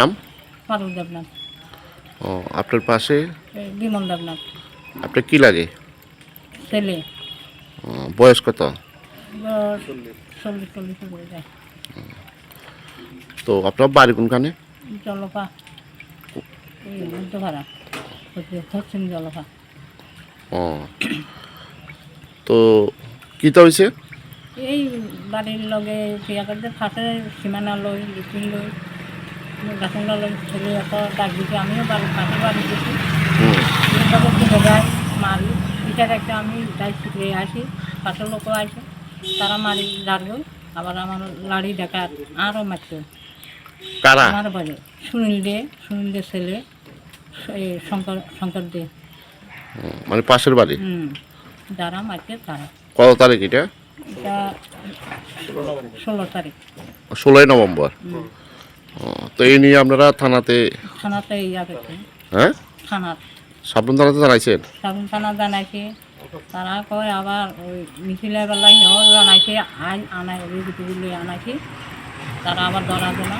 নাম? ফারুক দেবনাথ। ও আপনার পাশে? বিমল দেবনাথ। আপনার কি লাগে? ছেলে। ও, বয়স কত? বয়স চল্লিশ চল্লিশ যায়। তো আপনার বাড়ি কোনখানে? জলপা এই মধ্যপাড়া। ধরছেন জলপা ও। তো কী তো হয়েছে? এই বাড়ির লগে বিয়া করতে ফাঁসে সীমানা লই লিপিন লই। ছেলে এত ডাক আমিও বাড়ি পাশে বাড়ি গেছি হুম, করতে বেড়াই মারি এটার একটা আমি যাই শিখে আসি পাশের লোকও আসে তারা মারি আবার আমার লাড়ি আরও মারছে কারা আমার বাড়ি সুনীল দে সুনীল দে ছেলে শঙ্কর শঙ্কর দে। মানে পাশের বাড়ি? হুম যারা মারছে তারা কত তারিখ এটা ষোলো তারিখ ষোলোই নভেম্বর তো এই নিয়ে আপনারা থানাতে থানাতে হ্যাঁ? থানার সাবরুম থানাতে জানাইছেন? সাবুন থানা জানাইছে। তারা কয় আবার ওই মিছিলের বেলায় সেও জানাইছে আইন আনাই অভিযোগগুলি আনাইছে। তারা আবার ধরা দিল।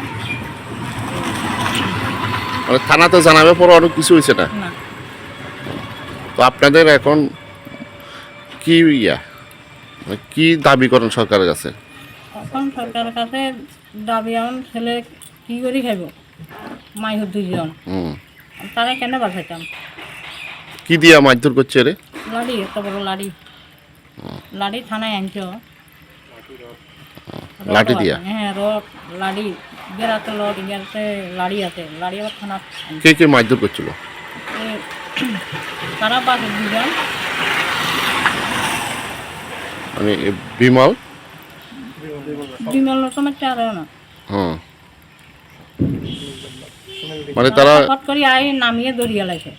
মানে থানাতে জানাবে পরে অনেক কিছু হয়েছে না? তো আপনাদের এখন কি ইয়া? মানে কি দাবি করেন সরকারের কাছে? এখন সরকারের কাছে দাবি এমন ছেলে কি করে খাইব? মাই দুজন হুম। তারা কেন বাঁচাইতাম কি দিয়া মারধর করছে রে? লাড়ি এত বড় লাড়ি। লাড়ি থানায় আনছ? লাঠি দিয়া? হ্যাঁ রড লাড়ি। বেড়াতে লড ইয়াতে লাড়ি আছে। লাড়ি আবার থানা কে কে মারধর করছিল? তারা বাস দুজন মানে বিমল? বিমল রকমের চার না হ্যাঁ মানে তারা হট করে আই নামিয়ে দরিয়া লাগছে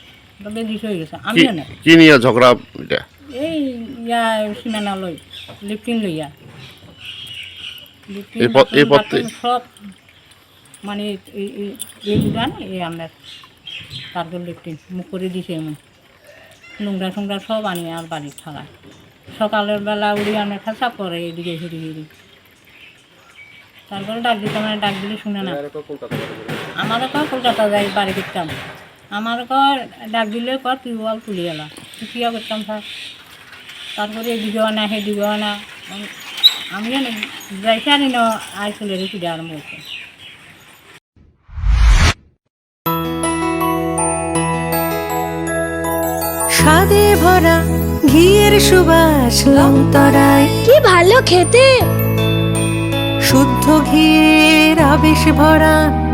বেদিস হয়ে গেছে। কি আমিও না। কি নিয়ে ঝগড়া এটা? এই ইয়া সীমানা লই লিফটিন লইয়া এই পথ- এই পথে- সব মানে এই- এই- এই দুগান এই আপনার তারপর লিফটিন মুখ করে দিছে এমন। নোংরা টোংরা সব আনি আর বাড়ির থাকায় সকালের বেলা উড়ি আনে খাসা করে এদিকে হিড়ি হিড়ি তারপরে ডাক দিতাম মানে ডাক দিলে শুনে না। আমারও কয় কলকাতা যাই বাড়ি করতাম। আমার কয় ডাক দিলে তুই বল তুলি তুই কিয়া করতাম স্যার? তারপরে এদিকেও আনা সেদিকেও আনা আমি- যাইছে আনি না আই চলে রেখে আরম্ভ করছে স্বাদে ভরা ঘিয়ের সুবাস লংতরায়। কি ভালো খেতে। শুদ্ধ ঘিয়ের আবেশ ভরা